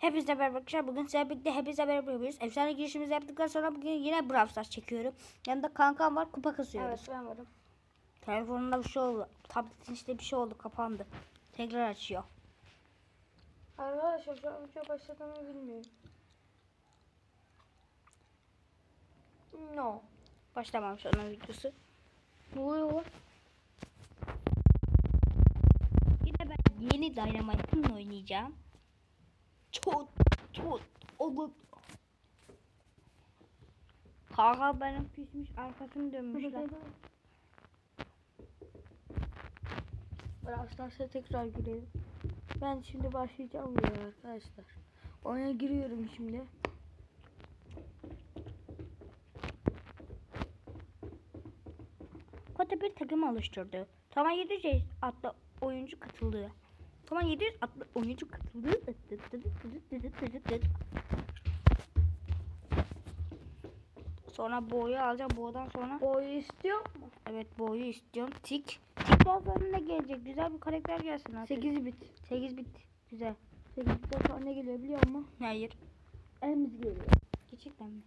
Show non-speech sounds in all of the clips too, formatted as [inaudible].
Hepinize merhaba arkadaşlar. Bugün sizlerle birlikte hepinize merhaba yapıyoruz. Efsane girişimizi yaptıktan sonra bugün yine Brawl Stars çekiyorum. Yanında kankam var kupa kasıyoruz. Evet ben varım. Telefonunda bir şey oldu. Tabletin işte bir şey oldu kapandı. Tekrar açıyor. Arkadaşlar şu an video başladığımı bilmiyorum. No. Başlamamış onun videosu. Ne oluyor? Yine ben yeni Dynamite'ımla oynayacağım. Çok çok olur. Kanka benim küsmüş arkasını dönmüşler. Brawl Stars'a tekrar girelim. Ben şimdi başlayacağım buraya arkadaşlar. Oyuna giriyorum şimdi. Kota bir takım oluşturdu. Tamam 700 adlı oyuncu katıldı. Tamam 700 adlı oyuncu katıldı. Sonra boyu alacağım. Boğdan sonra Boyu istiyor mu? evet boyu istiyorum. Tik. Sonra ne gelecek? Güzel bir karakter gelsin artık. 8 bit. 8 bit. Güzel. 8 bitten sonra ne geliyor biliyor musun? Hayır. Elimiz geliyor. Gerçekten mi?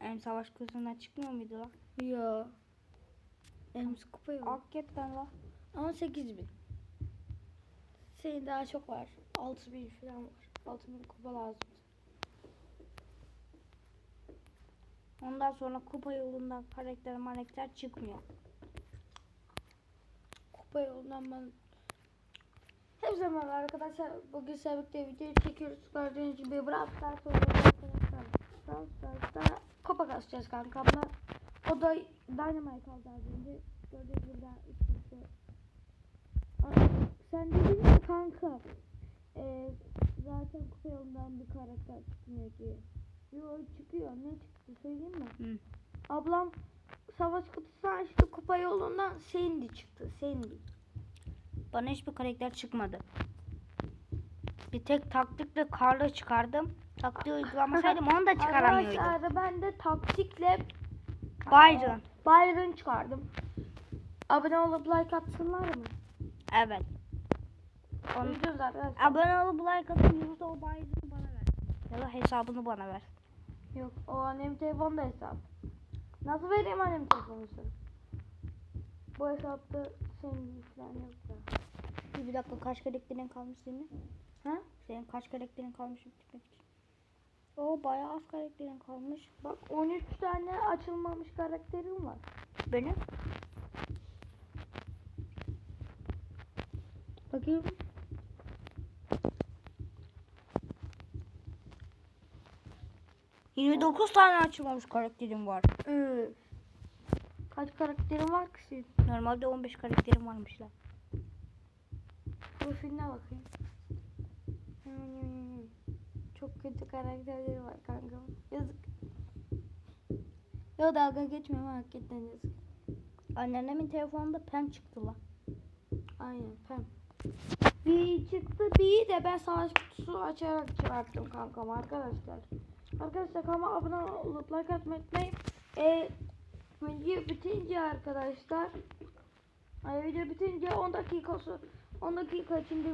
Em savaş kuzundan çıkmıyor muydu lan? Ya. Elimiz kupa yok. Hakikaten lan. Ama 8 bin. Senin daha çok var. 6 bin falan var. 6 bin kupa lazım. Ondan sonra kupa yolundan karakter marakter çıkmıyor. Kupa yolundan ben Hepsi merhaba arkadaşlar. Bugün birlikte video çekiyoruz. Gördüğünüz gibi Brawl oynuyoruz arkadaşlar. Brawl kupa kasacağız kankamla. O da Dynamite aldı az önce. Gördüğünüz gibi daha üçüncü. Aa, Sen dedin mi kanka? Ee, zaten kupa yolundan bir karakter çıkmıyor ki. Yo çıkıyor. Ne çıktı söyleyeyim mi? Hı. Ablam savaş kutusu açtı kupa yolundan Sandy çıktı. Sandy. Bana hiçbir karakter çıkmadı. Bir tek taktikle Karlı çıkardım. Taktiği uygulamasaydım [laughs] onu da çıkaramıyordum. Arkadaşlar ben de taktikle Byron. Byron çıkardım. Abone olup like atsınlar mı? Evet. Duyacağız arkadaşlar. abone olup like atın yoksa o Byron'u bana ver. Ya da hesabını bana ver. Yok o annem telefonda hesap. Nasıl vereyim annem telefonu sana? Bu hesapta senin falan yok da. Bir, bir dakika kaç karakterin kalmış senin? Ha? Senin kaç karakterin kalmış bitmek için? O bayağı az karakterin kalmış. Bak 13 tane açılmamış karakterim var. Benim Bakayım. Yirmi dokuz tane açılmamış karakterim var. Üf. Kaç karakterin var ki senin? Normalde 15 karakterim varmış lan. Profiline bakayım. Hmm, Çok kötü karakterleri var kanka. Yazık. Yo dalga geçme ama hakikaten yazık. Anneannemin telefonunda pen çıktı lan. Aynen pem. Bir çıktı bir de ben savaş kutusu açarak çıkarttım kankam arkadaşlar. Arkadaşlar kanalıma abone olup like atmayı unutmayın. Ee, video bitince arkadaşlar Ay video bitince 10 dakika sonra 10 dakika içinde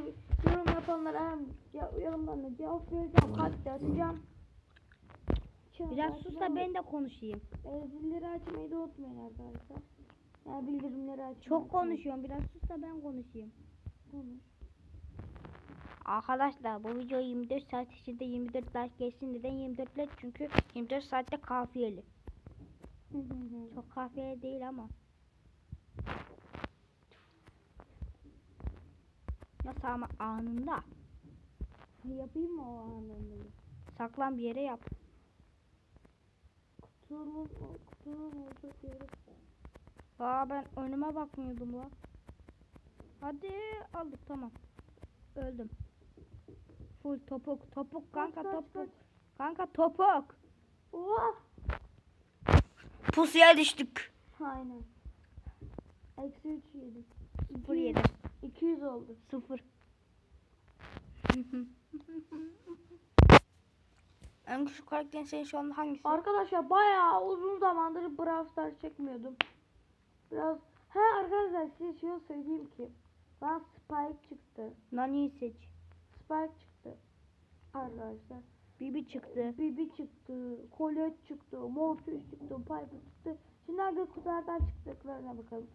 yorum yapanlara hem ya- yorumlarına cevap vereceğim. Kalp de atacağım. Biraz sus da ben de konuşayım. Ee, zilleri açmayı da unutmayın arkadaşlar. Yani bildirimleri açmayı Çok konuşuyorum. Biraz sus da ben konuşayım. Konuş. Arkadaşlar bu video 24 saat içinde 24 like geçsin. Neden 24 like? Çünkü 24 saatte kafiyeli. [laughs] Çok kafiyeli değil ama. Nasıl ama anında. Yapayım mı o anlamda? Saklan bir yere yap. Kutunun, kutunun olacak yeri. Aa ben önüme bakmıyordum lan. Hadi aldık tamam. Öldüm. Full topuk topuk kanka Kaç, topuk. kaç. Kanka topuk. Oha! Pusuya düştük. Aynen. Eksi 3 yedik. 0 7 200 oldu. 0. [laughs] en güçlü karakterin senin şu anda hangisi? Arkadaşlar bayağı uzun zamandır Brawl Stars çekmiyordum. Biraz... He arkadaşlar size şunu söyleyeyim ki. Bana Spike çıktı. Nani'yi seç. Spike çıktı. Arkadaşlar. Bibi çıktı. Bibi çıktı, Colette çıktı, Mortis çıktı, Piper çıktı. Şimdi hangi kutulardan çıktıklarına bakalım.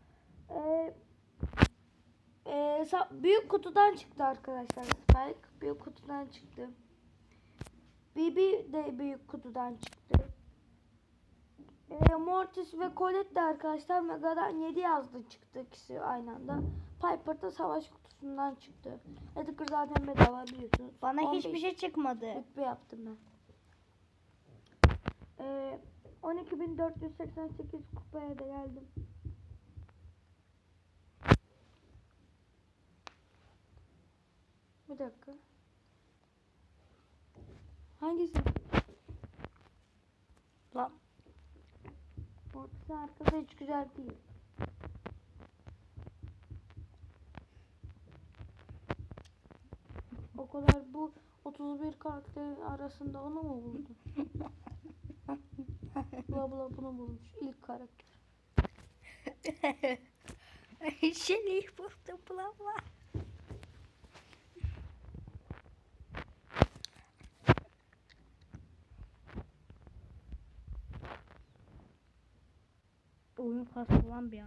Ee, sa- büyük kutudan çıktı arkadaşlar Spike. Büyük kutudan çıktı. Bibi de büyük kutudan çıktı. Ee, Mortis ve Colette de arkadaşlar Mega'dan 7 yazdı çıktı ikisi aynı anda. Piper da savaş kutusundan çıktı. Edgar zaten bedava biliyorsunuz. Bana 15 hiçbir şey çıkmadı. Rütbe yaptım ben. Ee, 12.488 kupaya da geldim. Bir dakika. Hangisi? Lan Ortası arkası hiç güzel değil. O kadar bu 31 karakterin arasında onu mu buldun? [laughs] bula bula bunu bulmuş. İlk karakter. [laughs] Şeli buldum bla bla. Oyun kastı lan bir an.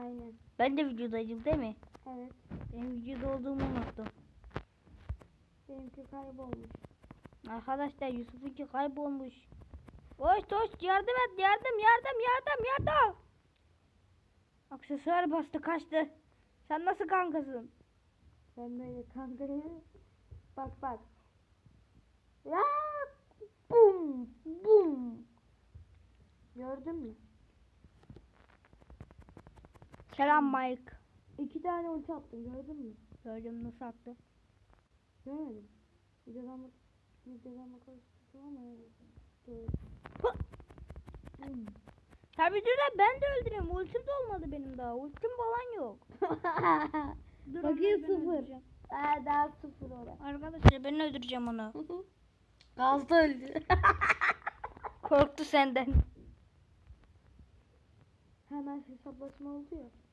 Aynen. Ben de videodaydım değil mi? Evet. Ben videoda olduğumu unuttum. Benimki kaybolmuş. Arkadaşlar Yusuf'unki kaybolmuş. Koş koş yardım et yardım yardım yardım yardım. Aksesuar bastı kaçtı. Sen nasıl kankasın? Ben böyle kankayı. Bak bak. Ya bum bum. Gördün mü? Selam Mike. İki tane ulti attım gördün mü? Gördüm nasıl attı. Görmedim. Videodan bak. Videodan bakarsın ama evet. Doğru. Hmm. Tabi dur ben de öldüreyim. Ultim de olmadı benim daha. Ultim falan yok. [laughs] Dur Bakayım ben sıfır. Aa, daha sıfır orada. Arkadaşlar ben öldüreceğim onu. [laughs] Gazda öldü. [laughs] Korktu senden. Hemen hesaplaşma oldu ya.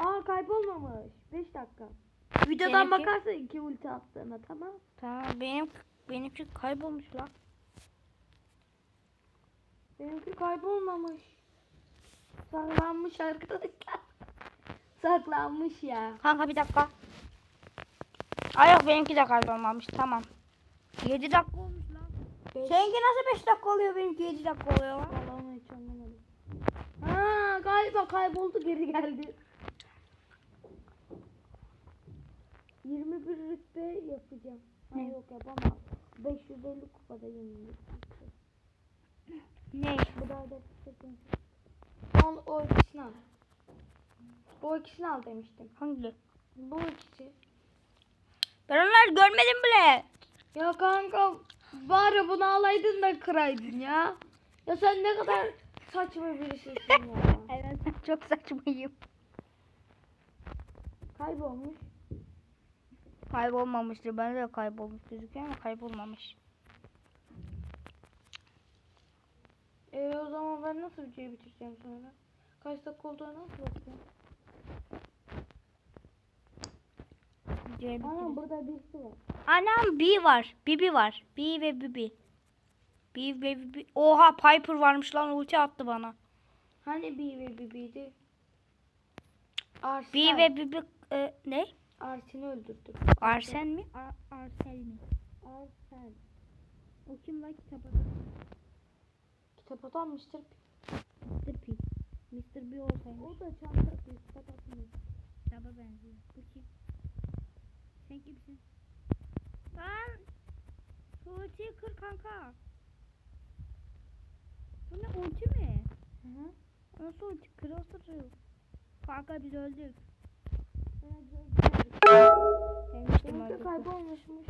Aa kaybolmamış. 5 dakika. Benimki- Videodan bakarsın iki ulti attığına tamam. Tamam benim benimki kaybolmuş lan. Benimki kaybolmamış. Saklanmış arkadaşlar. [laughs] Saklanmış ya. Kanka bir dakika. Ay yok benimki de kaybolmamış tamam. 7 dakika olmuş lan. Beş. Seninki nasıl 5 dakika oluyor benimki 7 dakika oluyor lan. Vallahi hiç anlamadım. Ha galiba kayboldu geri geldi. 21 rütbe yapacağım. Ha yok yapamam. 550 kupada 21 rütbe. Ne? Bu da da sakın. Al o ikisini al. O ikisini al demiştim. Hangi? Bu ikisi. Ben onları görmedim bile. Ya kanka bari bunu alaydın da kıraydın ya. Ya sen ne kadar saçma birisisin ya. [laughs] Evet çok saçmayım. Kaybolmuş. Kaybolmamıştır. Bende de kaybolmuş gözüküyor ama kaybolmamış. E o zaman ben nasıl videoyu bitireceğim sonra? Kaç dakika olduğunu nasıl? Videoyu Ana burada birisi var. Anam B var. Bibi var. B ve Bibi. B ve Bibi. Oha Piper varmış lan ulti attı bana. Hani B ve Bibi'ydi? B ve Bibi e, ne? Arsen'i öldürdük. Arsen mi? Ar Arsel mi? Arsel. O kim lan kitap Kitap atan Mr. P. Mr. P. Mr. B olsaymış. O da çanta atıyor. Kitap atmıyor. Kitaba benziyor. Bu kim? Sen kimsin? Şu ultiyi kır kanka. Bu ne ulti mi? Hı hı. Nasıl ulti? Kırılsın. Kanka biz öldük. Ben gördüm. Öldük. kaybolmuşmuş.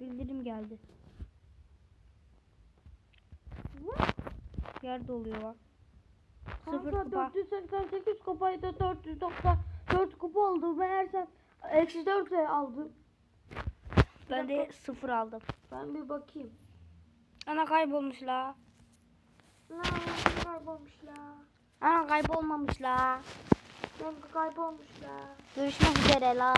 Bildirim geldi. Yer doluyor bak. Sıfır kupa. 488 kupayı da 494 kupa oldu. Meğerse eksi 4 aldım. Ben de sıfır aldım. Ben bir bakayım. Ana kaybolmuş la. Lan kaybolmuş la. Ana kaybolmamış la. Kanka kaybolmuş la. Görüşmek üzere la.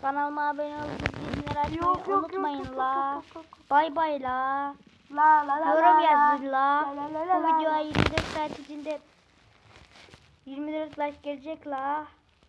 Kanalıma abone olup bildirimleri açmayı Yok yok yok unutmayın yok, la. yok, yok, yok. Bay bay la. La la la Yorum yazın la. la. La, la, la, Bu videoya 24 saat içinde 24 like gelecek la.